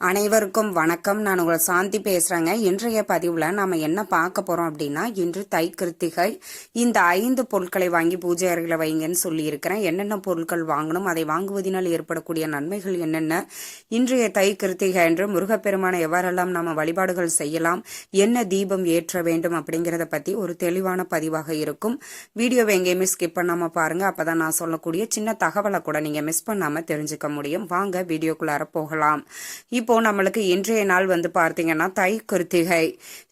அனைவருக்கும் வணக்கம். நான் உங்கள் சாந்தி பேசுகிறேங்க இன்றைய பதிவில் நாம் என்ன பார்க்க போகிறோம் அப்படின்னா இன்று தை கிருத்திகை இந்த ஐந்து பொருட்களை வாங்கி பூஜை அறையில் வைங்கன்னு சொல்லியிருக்கிறேன். என்னென்ன பொருட்கள் வாங்கணும் அதை வாங்குவதனால் ஏற்படக்கூடிய நன்மைகள் என்னென்ன இன்றைய தை கிருத்திகை என்று முருகப்பெருமானை எவ்வாறெல்லாம் நாம் வழிபாடுகள் செய்யலாம் என்ன தீபம் ஏற்ற வேண்டும் அப்படிங்கிறத பற்றி ஒரு தெளிவான பதிவாக இருக்கும். வீடியோவை எங்கேயுமே ஸ்கிப் பண்ணாமல் பாருங்கள் அப்போ தான் நான் சொல்லக்கூடிய சின்ன தகவலை கூட நீங்கள் மிஸ் பண்ணாமல் தெரிஞ்சுக்க முடியும். வாங்க வீடியோக்குள்ளார போகலாம். இப்போ நம்மளுக்கு இன்றைய நாள் வந்து பார்த்தீங்கன்னா தை கிருத்திகை.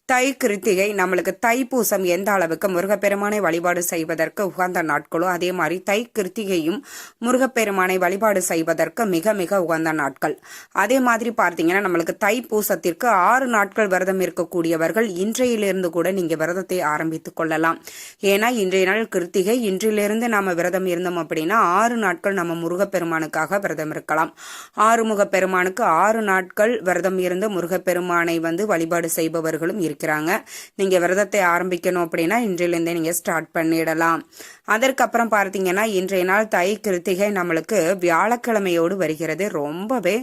தை கிருத்திகை நம்மளுக்கு தைப்பூசம் எந்த அளவுக்கு முருகப்பெருமானை வழிபாடு செய்வதற்கு உகந்த நாட்களோ அதே மாதிரி தை கிருத்திகையும் முருகப்பெருமானை வழிபாடு செய்வதற்கு மிக மிக உகந்த நாட்கள். அதே மாதிரி பார்த்தீங்கன்னா நம்மளுக்கு தைப்பூசத்திற்கு ஆறு நாட்கள் விரதம் இருக்கக்கூடியவர்கள் இன்றையிலிருந்து கூட நீங்கள் விரதத்தை ஆரம்பித்துக் கொள்ளலாம். ஏன்னா இன்றைய நாள் கிருத்திகை. இன்றிலிருந்து நாம் விரதம் இருந்தோம் அப்படின்னா ஆறு நாட்கள் நம்ம முருகப்பெருமானுக்காக விரதம் இருக்கலாம். ஆறுமுக பெருமானுக்கு ஆறு நாட்கள் விரதம் இருந்து முருகப்பெருமானை வந்து வழிபாடு செய்பவர்களும் ஆரம்பிக்கிறாங்க. நீங்கள் விரதத்தை ஆரம்பிக்கணும் அப்படின்னா இன்றையிலேருந்தே நீங்கள் ஸ்டார்ட் பண்ணிடலாம். அதற்கப்புறம் பார்த்தீங்கன்னா இன்றைய நாள் தை கிருத்திகை நம்மளுக்கு வியாழக்கிழமையோடு வருகிறது. ரொம்பவே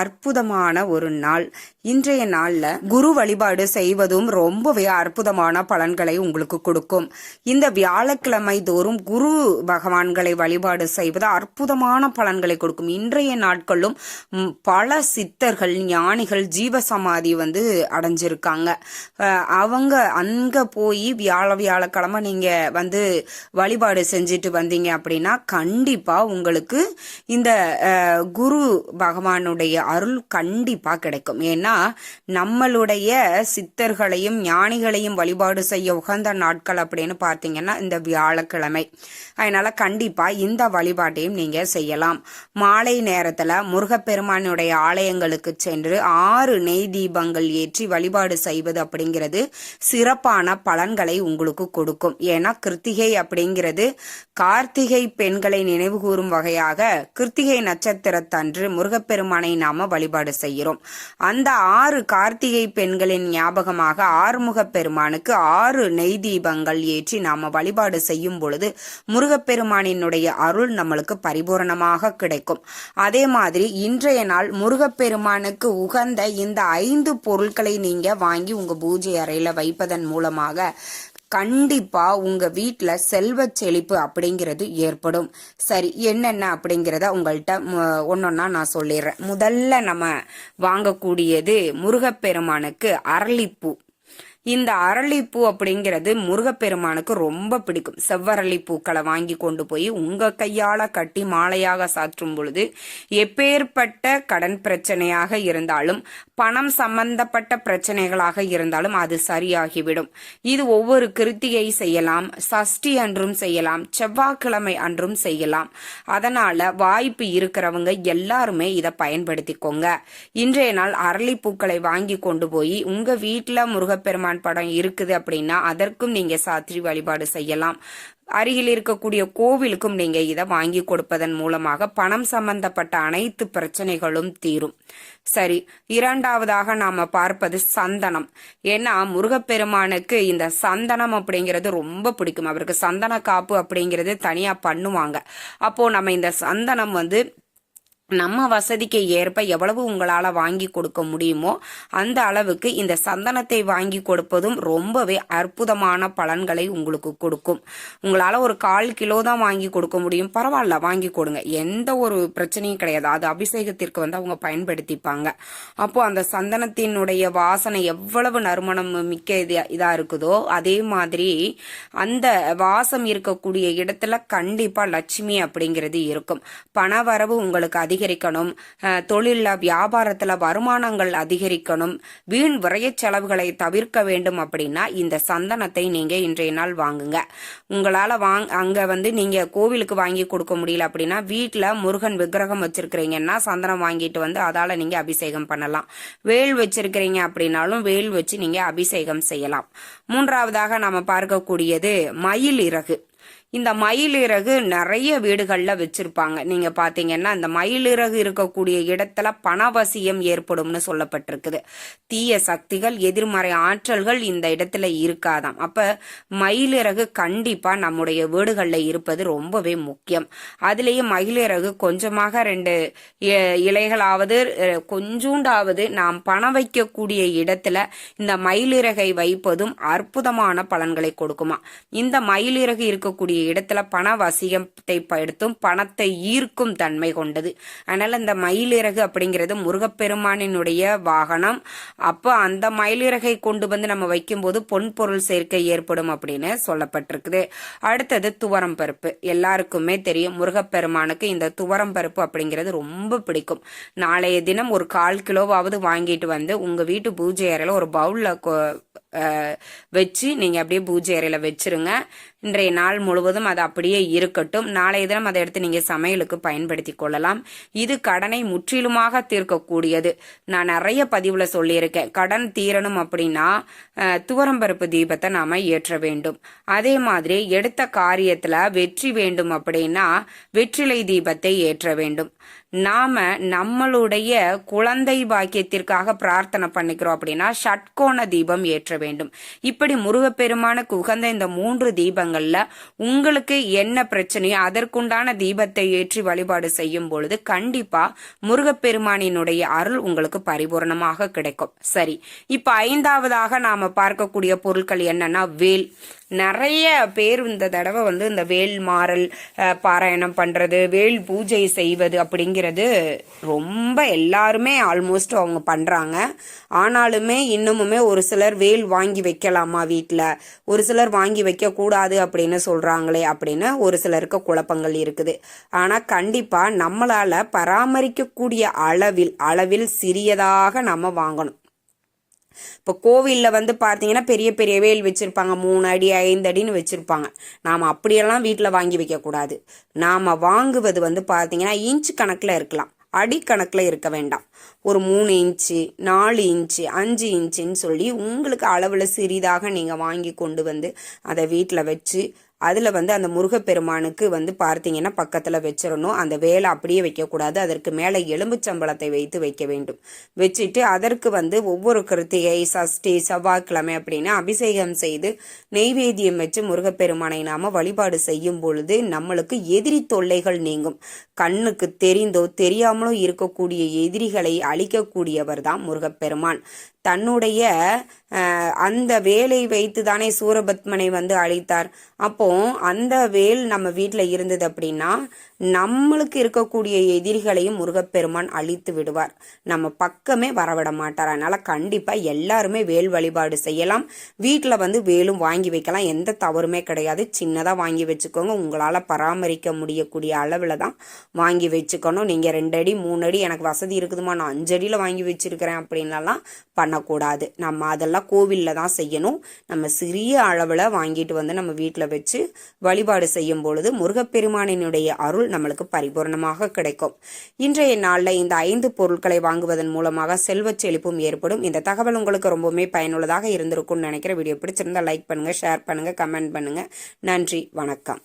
அற்புதமான ஒரு நாள். இன்றைய நாளில் குரு வழிபாடு செய்வதும் ரொம்பவே அற்புதமான பலன்களை உங்களுக்கு கொடுக்கும். இந்த வியாழக்கிழமை தோறும் குரு பகவான்களை வழிபாடு செய்வது அற்புதமான பலன்களை கொடுக்கும். இன்றைய நாட்களும் பல சித்தர்கள் ஞானிகள் ஜீவசமாதி வந்து அடைஞ்சிருக்காங்க. அவங்க அங்க போய் வியாழ வியாழக்கிழமை நீங்க வந்து வழிபாடு செஞ்சுட்டு வந்தீங்க அப்படின்னா கண்டிப்பா உங்களுக்கு இந்த குரு பகவானுடைய அருள் கண்டிப்பா கிடைக்கும். ஏன்னா நம்மளுடைய சித்தர்களையும் ஞானிகளையும் வழிபாடு செய்ய உகந்த நாட்கள் அப்படின்னு பார்த்தீங்கன்னா இந்த வியாழக்கிழமை. அதனால கண்டிப்பா இந்த வழிபாட்டையும் நீங்க செய்யலாம். மாலை நேரத்துல முருகப்பெருமானுடைய ஆலயங்களுக்கு சென்று ஆறு நெய் தீபங்கள் ஏற்றி வழிபாடு செய்வது அப்படிங்கிறது சிறப்பான பலன்களை உங்களுக்கு கொடுக்கும். ஏன்னா கிருத்திகை அப்படிங்கிறது கார்த்திகை பெண்களை நினைவு கூறும் வகையாக கிருத்திகை நட்சத்திரத்தன்று முருகப்பெருமானை நாம வழிபாடு செய்கிறோம். அந்த ஆறு கார்த்திகை பெண்களின் ஞாபகமாக ஆறுமுக பெருமானுக்கு ஆறு நெய் தீபங்கள் ஏற்றி நாம வழிபாடு செய்யும் பொழுது முருகப்பெருமானினுடைய அருள் நம்மளுக்கு பரிபூரணமாக கிடைக்கும். அதே மாதிரி இன்றைய நாள் முருகப்பெருமானுக்கு உகந்த இந்த ஐந்து பொருட்களை நீங்க வாங்கி உங்க பூஜை அறையில வைப்பதன் மூலமாக கண்டிப்பா உங்க வீட்டுல செல்வ செழிப்பு அப்படிங்கிறது ஏற்படும். சரி என்னென்ன அப்படிங்கிறத உங்கள்கிட்ட ஒன்னொன்னா நான் சொல்லிடுறேன். முதல்ல நம்ம வாங்கக்கூடியது முருகப்பெருமானுக்கு அரளிப்பூ. இந்த அரளிப்பூ அப்படிங்கிறது முருகப்பெருமானுக்கு ரொம்ப பிடிக்கும். செவ்வரளி பூக்களை வாங்கி கொண்டு போய் உங்க கையால கட்டி மாலையாக சாற்றும் பொழுது எப்பேற்பட்ட கடன் பிரச்சனையாக இருந்தாலும் பணம் சம்பந்தப்பட்ட பிரச்சனைகளாக இருந்தாலும் அது சரியாகிவிடும். இது ஒவ்வொரு கிருத்திகை செய்யலாம் சஷ்டி அன்றும் செய்யலாம் செவ்வாய்க்கிழமை அன்றும் செய்யலாம். அதனால வாய்ப்பு இருக்கிறவங்க எல்லாருமே இதை பயன்படுத்திக்கோங்க. இன்றைய நாள் அரளிப்பூக்களை வாங்கி கொண்டு போய் உங்க வீட்டுல முருகப்பெருமான் படம் இருக்குது அப்படின்னா அதற்கும் நீங்க சாத்திரி வழிபாடு செய்யலாம். அருகில் இருக்கக்கூடிய கோவிலுக்கும் நீங்க இதை வாங்கி கொடுப்பதன் மூலமாக பணம் சம்பந்தப்பட்ட அனைத்து பிரச்சனைகளும் தீரும். சரி இரண்டாவதாக நாம பார்ப்பது சந்தனம். ஏன்னா முருகப்பெருமானுக்கு இந்த சந்தனம் அப்படிங்கிறது ரொம்ப பிடிக்கும். அவருக்கு சந்தன காப்பு அப்படிங்கிறது தனியா பண்ணுவாங்க. அப்போ நம்ம இந்த சந்தனம் வந்து நம்ம வசதிக்கு ஏற்ப எவ்வளவு உங்களால் வாங்கி கொடுக்க முடியுமோ அந்த அளவுக்கு இந்த சந்தனத்தை வாங்கி கொடுப்பதும் ரொம்பவே அற்புதமான பலன்களை உங்களுக்கு கொடுக்கும். உங்களால் ஒரு கால் கிலோ தான் வாங்கி கொடுக்க முடியும். பரவாயில்ல வாங்கி கொடுங்க. எந்த ஒரு பிரச்சனையும் கிடையாது. அது அபிஷேகத்திற்கு வந்து அவங்க பயன்படுத்திப்பாங்க. அப்போ அந்த சந்தனத்தினுடைய வாசனை எவ்வளவு நறுமணம் மிக்க இது இதாக இருக்குதோ அதே மாதிரி அந்த வாசம் இருக்கக்கூடிய இடத்துல கண்டிப்பாக லட்சுமி அப்படிங்கிறது இருக்கும். பணவரவு உங்களுக்கு அதிகரிக்கணும். தொழிலில் வியாபாரத்தில் வியாபாரத்துல வருமானங்கள் அதிகரிக்கணும். வீண் விரைய செலவுகளை தவிர்க்க வேண்டும் அப்படின்னா இந்த சந்தனத்தை நீங்க இன்றைய நாள் வாங்குங்க. உங்களால வாங் அங்க வந்து நீங்க கோவிலுக்கு வாங்கி கொடுக்க முடியல அப்படின்னா வீட்டுல முருகன் விக்கிரகம் வச்சிருக்கிறீங்கன்னா சந்தனம் வாங்கிட்டு வந்து அதால நீங்க அபிஷேகம் பண்ணலாம். வேல் வச்சிருக்கிறீங்க அப்படின்னாலும் வேல் வச்சு நீங்க அபிஷேகம் செய்யலாம். மூன்றாவதாக நாம பார்க்கக்கூடியது மயில் இறகு. இந்த மயிலிறகு நிறைய வீடுகளில் வச்சிருப்பாங்க. நீங்க பாத்தீங்கன்னா இந்த மயிலிறகு இருக்கக்கூடிய இடத்துல பணவசியம் ஏற்படும்னு சொல்லப்பட்டிருக்குது. தீய சக்திகள் எதிர்மறை ஆற்றல்கள் இந்த இடத்துல இருக்காதாம். அப்ப மயிலிறகு கண்டிப்பா நம்முடைய வீடுகளில் இருப்பது ரொம்பவே முக்கியம். அதுலேயும் மயிலிறகு கொஞ்சமாக ரெண்டு இ- இலைகளாவது கொஞ்சூண்டாவது நாம் பணம் வைக்கக்கூடிய இடத்துல இந்த மயிலிறகை வைப்பதும் அற்புதமான பலன்களை கொடுக்குமா. இந்த மயிலிறகு இருக்கக்கூடிய இடத்துல பண வசியத்தை படுத்தும் பணத்தை ஈர்க்கும் தன்மை கொண்டது. அதனால் இந்த மயிலிறகு அப்படிங்கிறது முருகப்பெருமானினுடைய வாகனம். அப்போ அந்த மயிலிறகை கொண்டு வந்து நம்ம வைக்கும்போது பொன் பொருள் சேர்க்கை ஏற்படும் அப்படின்னு சொல்லப்பட்டிருக்குது. அடுத்தது துவரம் பருப்பு. எல்லாருக்குமே தெரியும் முருகப்பெருமானுக்கு இந்த துவரம் பருப்பு அப்படிங்கிறது ரொம்ப பிடிக்கும். நாளைய தினம் ஒரு கால் கிலோவாவது வாங்கிட்டு வந்து உங்க வீட்டு பூஜை அறையில் ஒரு பவுலில் வச்சு நீங்கள் அப்படியே பூஜை அறையில் வச்சிருங்க. இன்றைய நாள் முழுவதும் அது அப்படியே இருக்கட்டும். நாளைய தினம் அதை எடுத்து நீங்கள் சமையலுக்கு பயன்படுத்தி கொள்ளலாம். இது கடனை முற்றிலுமாக தீர்க்கக்கூடியது. நான் நிறைய பதிவில் சொல்லியிருக்கேன். கடன் தீரணும் அப்படின்னா துவரம்பருப்பு தீபத்தை நாம் ஏற்ற வேண்டும். அதே மாதிரி எடுத்த காரியத்தில் வெற்றி வேண்டும் அப்படின்னா வெற்றிலை தீபத்தை ஏற்ற வேண்டும். நாம நம்மளுடைய குழந்தை பாக்கியத்திற்காக பிரார்த்தனை பண்ணிக்கிறோம் அப்படின்னா ஷட்கோண தீபம் ஏற்ற வேண்டும். இப்படி முருகப்பெருமானுக்கு உகந்த இந்த மூன்று தீபங்கள்ல உங்களுக்கு என்ன பிரச்சனையோ அதற்குண்டான தீபத்தை ஏற்றி வழிபாடு செய்யும் பொழுது கண்டிப்பா முருகப்பெருமானினுடைய அருள் உங்களுக்கு பரிபூரணமாக கிடைக்கும். சரி இப்ப ஐந்தாவதாக நாம பார்க்கக்கூடிய பொருட்கள் என்னன்னா வேல். நிறைய பேர் இந்த தடவை வந்து இந்த வேல் மாறல் பாராயணம் பண்றது வேல் பூஜை செய்வது அப்படிங்கிறது ரொம்ப எல்லாருமே ஆல்மோஸ்ட் அவங்க பண்றாங்க. ஆனாலுமே இன்னமுமே ஒரு சிலர் வேல் வாங்கி வைக்கலாமா வீட்டில் ஒரு சிலர் வாங்கி வைக்க கூடாது அப்படின்னு சொல்றாங்களே அப்படின்னு ஒரு சிலருக்கு குழப்பங்கள் இருக்குது. ஆனா கண்டிப்பா நம்மளால பராமரிக்கக்கூடிய அளவில் அளவில் சிறியதாக நம்ம வாங்கணும். இப்போ கோவிலில் வந்து பார்த்தீங்கன்னா பெரிய பெரிய வேல் வச்சுருப்பாங்க. மூணு அடி ஐந்து அடின்னு வச்சுருப்பாங்க. நாம் அப்படியெல்லாம் வீட்டில் வாங்கி வைக்கக்கூடாது நாம் வாங்குவது வந்து பார்த்தீங்கன்னா இன்ச் கணக்கில் இருக்கலாம். அடி கணக்கில் இருக்க வேண்டாம். ஒரு மூணு இன்ச்சு நாலு இன்ச்சு அஞ்சு இன்ச்சுன்னு சொல்லி உங்களுக்கு அளவில் சிறிதாக நீங்கள் வாங்கி கொண்டு வந்து அதை வீட்டில் வச்சு அதில் வந்து அந்த முருகப்பெருமானுக்கு வந்து பார்த்தீங்கன்னா பக்கத்தில் வச்சிடணும். அந்த வேலை அப்படியே வைக்கக்கூடாது. அதற்கு மேலே எலும்புச்சம்பளத்தை வைத்து வைக்க வேண்டும். வச்சுட்டு அதற்கு வந்து ஒவ்வொரு கிருத்திகை சஷ்டி செவ்வாய்க்கிழமை அப்படின்னு அபிஷேகம் செய்து நெய்வேத்தியம் வச்சு முருகப்பெருமானை நாம வழிபாடு செய்யும் பொழுது நம்மளுக்கு எதிரி தொல்லைகள் நீங்கும். கண்ணுக்கு தெரிந்தோ தெரியாமலோ இருக்கக்கூடிய எதிரிகளை அழிக்கக்கூடியவர் தான் முருகப்பெருமான். தன்னுடைய அந்த வேலை வைத்து தானே சூரபத்மனை வந்து அழித்தார். அப்போ அந்த வேல் நம்ம வீட்டில் இருந்தது அப்படின்னா நம்மளுக்கு இருக்கக்கூடிய எதிரிகளையும் முருகப்பெருமான் அழித்து விடுவார். நம்ம பக்கமே வரவிட மாட்டார். அதனால கண்டிப்பா எல்லாருமே வேல் வழிபாடு செய்யலாம். வீட்டில் வந்து வேலும் வாங்கி வைக்கலாம். எந்த தவறுமே கிடையாது. சின்னதாக வாங்கி வச்சுக்கோங்க. உங்களால் பராமரிக்க முடியக்கூடிய அளவில் தான் வாங்கி வச்சுக்கணும். நீங்கள் ரெண்டு அடி மூணு அடி எனக்கு வசதி இருக்குதுமா? நான் அஞ்சடியில் வாங்கி வச்சிருக்கிறேன் அப்படின்லாம் பண்ணக்கூடாது. நம்ம அதெல்லாம் கோவிலில் தான் செய்யணும். நம்ம சிறிய அளவில் வாங்கிட்டு வந்து நம்ம வீட்டில் வச்சு வழிபாடு செய்யும் பொழுது முருகப்பெருமானினுடைய அருள் நம்மளுக்கு பரிபூர்ணமாக கிடைக்கும். இன்றைய நாளில் இந்த ஐந்து பொருட்களை வாங்குவதன் மூலமாக செல்வச் செழிப்பும் ஏற்படும். இந்த தகவல் உங்களுக்கு ரொம்பவுமே பயனுள்ளதாக இருந்திருக்கும்னு நினைக்கிற வீடியோ பிடிச்சிருந்தா லைக் பண்ணுங்கள் ஷேர் பண்ணுங்கள் கமெண்ட் பண்ணுங்கள் நன்றி வணக்கம்.